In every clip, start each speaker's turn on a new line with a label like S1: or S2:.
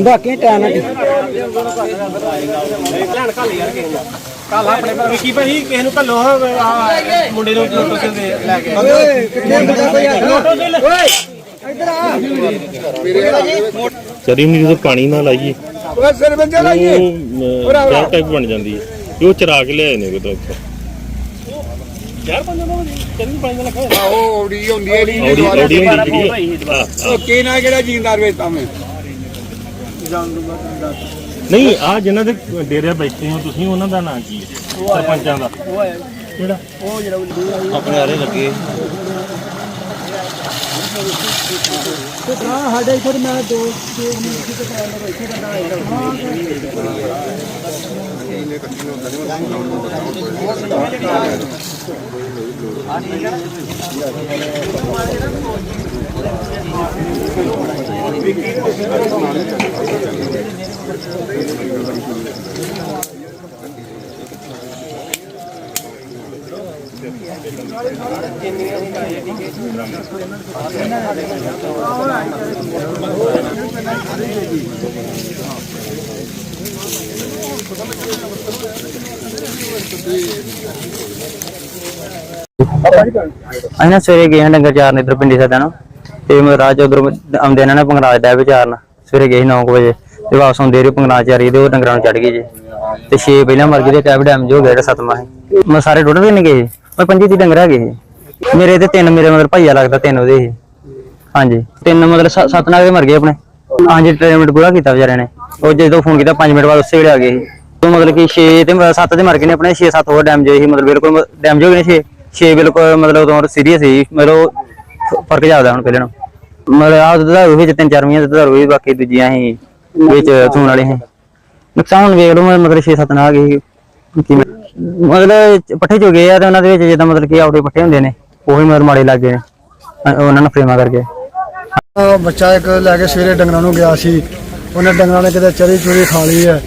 S1: ਬਾਕੀ ਟਾਈਮ ਨਾਲ
S2: ਕੱਲ ਆਪਣੇ ਪਰ ਵਿਕੀ ਭਾਈ ਕਿਸੇ ਨੂੰ ਕੱਲੋ ਮੁੰਡੇ ਨੂੰ ਮੋਟਰਸਾਈਕਲ ਦੇ ਲੈ ਕੇ।
S1: ਓਏ ਕਿੱਥੇ ਬੜਾ ਕੋਈ ਓਏ ਇੱਧਰ ਆ।
S3: ਚਰੀ ਨੂੰ ਜਦੋਂ ਪਾਣੀ ਨਾਲ ਲਾਈਏ।
S1: ਓਏ ਸਿਰ ਵਿੱਚ ਲਾਈਏ।
S3: ਉਹ ਚਾਹ ਟਾਈਪ ਬਣ ਜਾਂਦੀ ਹੈ। ਇਹ ਉਹ ਚਰਾ ਕੇ ਲਿਆਏ ਨੇ ਕਿਤੇ ਉੱਥੋਂ
S2: ਯਾਰ ਪੰਜ ਦਾ ਚੰਗੀ ਪਾਣੀ ਦਾ ਲੱਖਾ
S1: ਉਹ ਔੜੀ ਹੁੰਦੀ ਹੈ
S3: ਔੜੀ ਔੜੀ ਹੁੰਦੀ ਜਿਹੜੀ। ਹਾਂ,
S1: ਉਹ ਕੀ ਨਾ ਕਿਹੜਾ ਜੀਂਦਾਰ ਵੇਚਦਾ ਮੈਂ?
S3: ਨਹੀਂ ਆ ਜਿਨ੍ਹਾਂ ਦੇ ਡੇਰੇ ਬੈਠੇ ਹੋ ਤੁਸੀਂ ਉਹਨਾਂ ਦਾ ਨਾਂ ਕੀ ਹੈ? ਸਰਪੰਚਾਂ ਦਾ। ਕਿਹੜਾ?
S4: ਆਪਣੇ ਆਰੇ ਲੱਗੇ।
S1: ਹਾਂ ਸਾਡੇ ਇੱਥੇ ਮੈਂ ਦੋ ਦੋ ਮਿੰਟ ਤੇ ਕਰਾਉਣਾ ਬੈਠੇ ਬੰਦਾ
S4: ਅਸੀਂ ਨਾ ਸਵੇਰੇ ਗਏ ਹਾਂ ਡੰਗਰ ਚਾਰਨ ਇਧਰ ਪਿੰਡੀ ਸਾਡਾ ਨੂੰ, ਤੇ ਮੈਂ ਰਾਜ ਉਧਰ ਆਉਂਦੇ ਇਹਨਾਂ ਨੇ ਪੰਗਰਾਜ ਦਾ ਵਿਚਾਰਨ ਸਵੇਰੇ ਗਏ 9 ਵਜੇ, ਤੇ ਵਾਪਸ ਆਉਂਦੇ ਰਹੇ ਪੰਗਰਾਜ ਚਾਰੀ ਤੇ ਉਹ ਡੰਗਰਾਂ ਨੂੰ ਚੜ ਗਏ ਜੀ। ਤੇ 6 ਪਹਿਲਾਂ ਮਰ ਗਏ ਤੇ ਟੈਬ ਡੈਮੇਜ ਹੋ ਗਿਆ ਜਿਹੜਾ ਸਤਮਾ ਹੈ। ਮੈਂ ਸਾਰੇ ਟੁੱਟ ਗਏ ਨੇ ਗਏ ਮੈਂ ਪੰਜੀ ਦੀ ਡੰਗਰ ਹੈਗੇ ਸੀ। ਮੇਰੇ ਤੇ ਤਿੰਨ, ਮੇਰੇ ਮਗਰ ਭਾਈਆ ਲੱਗਦਾ, ਤਿੰਨ ਉਹਦੇ ਸੀ ਹਾਂਜੀ, ਤਿੰਨ ਮਤਲਬ ਸੱਤ ਨਾਲ ਦੇ ਮਰ ਗਏ ਆਪਣੇ। ਹਾਂਜੀ ਟ੍ਰੀਟਮੈਂਟ ਪੂਰਾ ਕੀਤਾ ਵਿਚਾਰਿਆਂ ਨੇ। ਉਹ ਜਦੋਂ ਫੋਨ ਕੀਤਾ 5 ਮਿੰਟ ਬਾਅਦ ਉਸੇ ਵੇਲੇ ਆ ਗਏ ਸੀ ਉਹ ਮਤਲਬ ਕਿ 6 ਤੇ 7 ਦੇ ਮਰ ਗਏ ਨੇ ਆਪਣੇ 6 7 ਹੋਰ ਡੈਮੇਜ ਹੋਏ ਸੀ, ਮਤਲਬ ਬਿਲਕੁਲ ਡੈਮੇਜ ਹੋ ਗਏ ਨੇ 6 6 ਬਿਲਕੁਲ ਮਤਲਬ ਉਦੋਂ ਸੀਰੀਅਸ ਸੀ, ਮਤਲਬ ਫ- ਫ਼ਰਕ ਜ਼ਿਆਦਾ ਹੁਣ ਪਹਿਲੇ ਨੂੰ ਮਤਲਬ ਆਹ ਦੁੱਧ ਵਿੱਚ ਤਿੰਨ, ਚਾਰ ਮਹੀਨੇ ਦੁੱਧ ਹੋਈ ਬਾਕੀ ਦੂਜੀਆਂ ਹੀ ਵਿੱਚ ਸੂਣ ਵਾਲੇ ਸੀ ਨੁਕਸਾਨ ਵੇਖ ਲਓ, ਮਤਲਬ 6 7 ਨਾ ਆ ਗਏ ਸੀ ਕੀ ਮੈਂ- ਮਤਲਬ ਪੱਠੇ ਚੋ ਆ ਤੇ ਉਹਨਾਂ ਦੇ ਵਿੱਚ ਜਿੱਦਾਂ ਮਤਲਬ ਕਿ ਆਉਟੇ ਪੱਠੇ ਹੁੰਦੇ ਨੇ, ਉਹੀ ਮਤਲਬ ਮਾੜੇ ਲੱਗ ਗਏ ਨੇ, ਅ- ਉਹਨਾਂ ਨੂੰ ਫਰੇਮਾ ਕਰਕੇ।
S5: ਬੱਚਾ ਇੱਕ ਲੈ ਕੇ ਸਵੇਰੇ ਡੰਗਰਾਂ ਨੂੰ ਗਿਆ ਸੀ, ਉਹਨੇ ਡੰਗਰਾਂ ਨੇ ਕਿਤੇ ਚਰੀ ਚੂਰੀ ਖਾ ਲਈ ਹੈ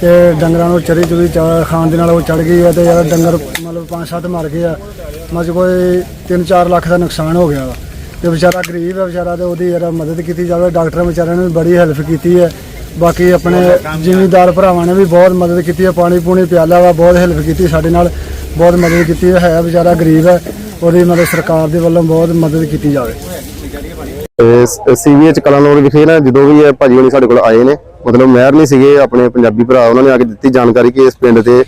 S5: ਤੇ ਡੰਗਰਾਂ ਨੂੰ ਚਰੀ ਚੂਰੀ ਚਾ- ਖਾਣ ਦੇ ਨਾਲ ਉਹ ਚੜ ਗਈ ਹੈ ਤੇ ਯਾਰ ਡੰਗਰ ਮਤਲਬ ਪੰਜ ਸੱਤ ਮਰ ਗਏ ਆ, ਮਤਲਬ ਕੋਈ 3-4 ਲੱਖ ਦਾ ਨੁਕਸਾਨ ਹੋ ਗਿਆ ਵਾ। ਤੇ ਵਿਚਾਰਾ ਗਰੀਬ ਹੈ ਵਿਚਾਰਾ ਤੇ ਉਹਦੀ ਯਾਰ ਮਦਦ ਕੀਤੀ ਜਾਵੇ, ਡਾਕਟਰਾਂ ਵਿਚਾਰਿਆਂ ਨੇ ਵੀ ਬੜੀ ਹੈਲਪ ਕੀਤੀ ਹੈ। ਬਾਕੀ ਆਪਣੇ ਜ਼ਿਮੀਂਦਾਰ ਭਰਾਵਾਂ ਨੇ ਵੀ ਬਹੁਤ ਮਦਦ ਕੀਤੀ ਹੈ, ਪਾਣੀ ਪੂਣੀ ਪਿਆਲਾ ਵਾ, ਬਹੁਤ ਹੈਲਪ ਕੀਤੀ ਸਾਡੇ ਨਾਲ, ਬਹੁਤ ਮਦਦ ਕੀਤੀ ਹੈ ਹੈ ਵਿਚਾਰਾ ਗਰੀਬ ਹੈ, ਉਹਦੀ ਮਤਲਬ ਸਰਕਾਰ ਦੇ ਵੱਲੋਂ ਬਹੁਤ ਮਦਦ ਕੀਤੀ ਜਾਵੇ।
S6: ਸੀਵੀਐਚ ਕਲਾਨੌਰ ਵਿਖੇ ਨਾ, ਜਦੋਂ ਵੀ ਇਹ ਭਾਜੀ ਹੋਣੀ ਸਾਡੇ ਕੋਲ ਆਏ ਨੇ, ਮਤਲਬ ਮਹਿਰ ਨਹੀਂ ਸੀਗੇ, ਆਪਣੇ ਪੰਜਾਬੀ ਭਰਾ ਉਹਨਾਂ ਨੇ ਆ ਕੇ ਦਿੱਤੀ ਜਾਣਕਾਰੀ ਕਿ ਇਸ ਪਿੰਡ ਤੇ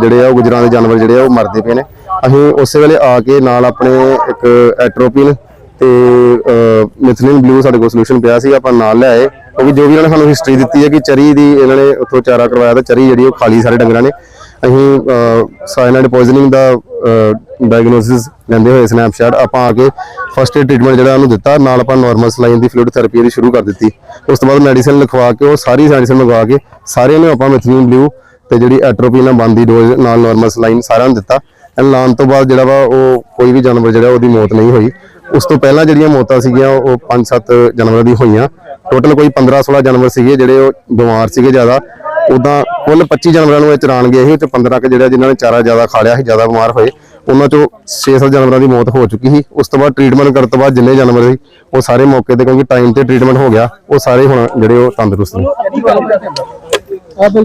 S6: ਜਿਹੜੇ ਆ ਉਹ ਗੁਜਰਾਂ ਦੇ ਜਾਨਵਰ ਜਿਹੜੇ ਆ ਉਹ ਮਰਦੇ ਪਏ ਨੇ। ਅਸੀਂ ਉਸੇ ਵੇਲੇ ਆ ਕੇ ਨਾਲ ਆਪਣੇ ਇੱਕ ਐਟਰੋਪਿਨ ਤੇ ਮਿਥਲਿਨ ਬਲੂ ਸਾਡੇ ਕੋਲ ਸੋਲੂਸ਼ਨ ਪਿਆ ਸੀ, ਆਪਾਂ ਨਾਲ ਲੈ ਆਏ। ਕਿਉਂਕਿ ਜੋ ਵੀ ਇਹਨਾਂ ਨੇ ਸਾਨੂੰ ਹਿਸਟਰੀ ਦਿੱਤੀ ਹੈ ਕਿ ਚਰੀ ਦੀ ਇਹਨਾਂ ਨੇ ਉੱਥੋਂ ਚਾਰਾ ਕਰਵਾਇਆ ਤਾਂ ਚਰੀ ਜਿਹੜੀ ਉਹ ਖਾਲੀ ਸਾਰੇ ਡੰਗਰਾਂ ਨੇ। ਅਸੀਂ ਸਾਇਨਾਈਡ ਪੋਇਜ਼ਨਿੰਗ ਦਾ ਡਾਇਗਨੋਸਿਸ ਲੈਂਦੇ ਹੋਏ ਸਨੈਪਸ਼ਾਟ ਆਪਾਂ ਆ ਕੇ ਫਸਟ ਏਡ ਟ੍ਰੀਟਮੈਂਟ ਜਿਹੜਾ ਉਹਨੂੰ ਦਿੱਤਾ, ਨਾਲ ਆਪਾਂ ਨਾਰਮਲ ਸਲਾਈਨ ਦੀ ਫਲੂਇਡ ਥੈਰੇਪੀ ਇਹਦੀ ਸ਼ੁਰੂ ਕਰ ਦਿੱਤੀ। ਉਸ ਤੋਂ ਬਾਅਦ ਮੈਡੀਸਿਨ ਲਿਖਵਾ ਕੇ ਉਹ ਸਾਰੀ ਮੈਡੀਸਿਨ ਮੰਗਵਾ ਕੇ ਸਾਰਿਆਂ ਨੂੰ ਆਪਾਂ ਮਿਥਲੀਨ ਬਲੂ ਤੇ ਜਿਹੜੀ ਐਟਰੋਪੀਨ ਬੰਦੀ ਡੋਜ਼ ਨਾਲ ਨਾਰਮਲ ਸਲਾਈਨ ਸਾਰਿਆਂ ਨੂੰ ਦਿੱਤਾ। ਐਂਡ ਲਾਉਣ ਤੋਂ ਬਾਅਦ ਜਿਹੜਾ ਵਾ ਉਹ ਕੋਈ ਵੀ ਜਾਨਵਰ ਜਿਹੜਾ ਉਹਦੀ ਮੌਤ ਨਹੀਂ ਹੋਈ। ਉਸ ਤੋਂ ਪਹਿਲਾਂ ਜਿਹੜੀਆਂ ਮੌਤਾਂ ਸੀਗੀਆਂ, ਉਹ 5-7 ਜਾਨਵਰਾਂ ਦੀ ਹੋਈਆਂ। ਟੋਟਲ ਕੋਈ 15-16 ਜਾਨਵਰ ਸੀਗੇ ਜਿਹੜੇ ਉਹ ਬਿਮਾਰ ਸੀਗੇ ਜ਼ਿਆਦਾ। ਉਦਾਂ ਕੁੱਲ 25 ਜਾਨਵਰਾਂ ਨੂੰ ਇਹ ਚਰਾਣ ਗਏ ਸੀ ਉਹ ਚ 15 ਕੁ ਜਿਹੜਾ ਜਿਨ੍ਹਾਂ ਨੇ ਚਾਰਾ ਜ਼ਿਆਦਾ ਖਾ ਲਿਆ ਸੀ, ਜ਼ਿਆਦਾ ਬਿਮਾਰ ਹੋਏ, ਉਹਨਾਂ ਚੋਂ 6-7 ਜਾਨਵਰਾਂ ਦੀ ਮੌਤ ਹੋ ਚੁੱਕੀ ਸੀ। ਉਸ ਤੋਂ ਬਾਅਦ ਟ੍ਰੀਟਮੈਂਟ ਕਰਨ ਤੋਂ ਬਾਅਦ ਜਿੰਨੇ ਜਾਨਵਰ ਸੀ, ਉਹ ਸਾਰੇ ਮੌਕੇ ਤੇ ਕਿਉਂਕਿ ਟਾਈਮ ਤੇ ਟ੍ਰੀਟਮੈਂਟ ਹੋ ਗਿਆ, ਉਹ ਸਾਰੇ ਹੁਣ ਜਿਹੜੇ ਉਹ ਤੰਦਰੁਸਤ ਨੇ।